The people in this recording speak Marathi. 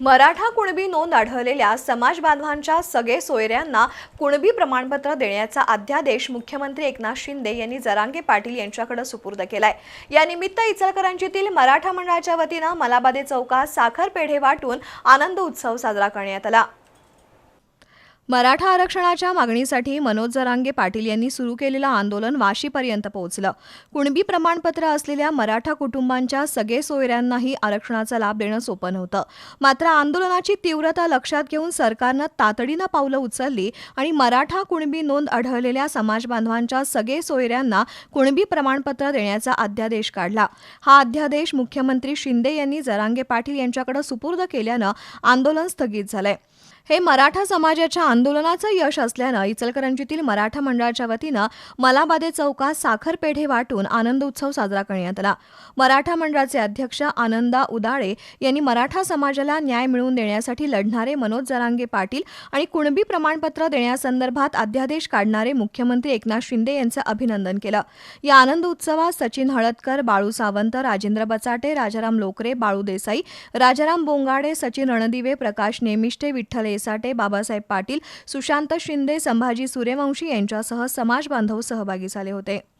मराठा कुणबी नोंद आढळलेल्या समाज बांधवांच्या सगळे सोयऱ्यांना कुणबी प्रमाणपत्र देण्याचा अध्यादेश मुख्यमंत्री एकनाथ शिंदे यांनी जरांगे पाटील यांच्याकडे सुपूर्द केलाय. यानिमित्त इचलकरंजीतील मराठा मंडळाच्या वतीनं मलाबादे चौकात साखर पेढे वाटून आनंद उत्सव साजरा करण्यात आला. मराठा आरक्षणाच्या मागणीसाठी मनोज जरांगे पाटील यांनी सुरू केलेलं आंदोलन वाशीपर्यंत पोहोचलं. कुणबी प्रमाणपत्र असलेल्या मराठा कुटुंबांच्या सगळे सोयऱ्यांनाही आरक्षणाचा लाभ देणं सोपं नव्हतं. मात्र आंदोलनाची तीव्रता लक्षात घेऊन सरकारनं तातडीनं पावलं उचलली आणि मराठा कुणबी नोंद आढळलेल्या समाज बांधवांच्या सगळे सोयऱ्यांना कुणबी प्रमाणपत्र देण्याचा अध्यादेश काढला. हा अध्यादेश मुख्यमंत्री शिंदे यांनी जरांगे पाटील यांच्याकडे सुपूर्द केल्यानं आंदोलन स्थगित झालंय. हे मराठा समाजाच्या आंदोलनाचं यश असल्यानं इचलकरंजीतील मराठा मंडळाच्या वतीनं मलाबादे चौकात साखर पेढे वाटून आनंद उत्सव साजरा करण्यात आला. मराठा मंडळाचे अध्यक्ष आनंदा उदाळे यांनी मराठा समाजाला न्याय मिळवून देण्यासाठी लढणारे मनोज जरांगे पाटील आणि कुणबी प्रमाणपत्र देण्यासंदर्भात अध्यादेश काढणारे मुख्यमंत्री एकनाथ शिंदे यांचं अभिनंदन केलं. या आनंद उत्सवात सचिन हळदकर बाळू सावंत राजेंद्र बचाटे राजाराम लोकरे बाळू देसाई राजाराम बोंगाडे सचिन रणदिवे प्रकाश नेमिष्टे विठ्ठल एसाटे बाबासाहेब पाटील सुशांत शिंदे संभाजी सूर्यवंशी यांच्यासह समाजबांधव सहभागी झाले होते.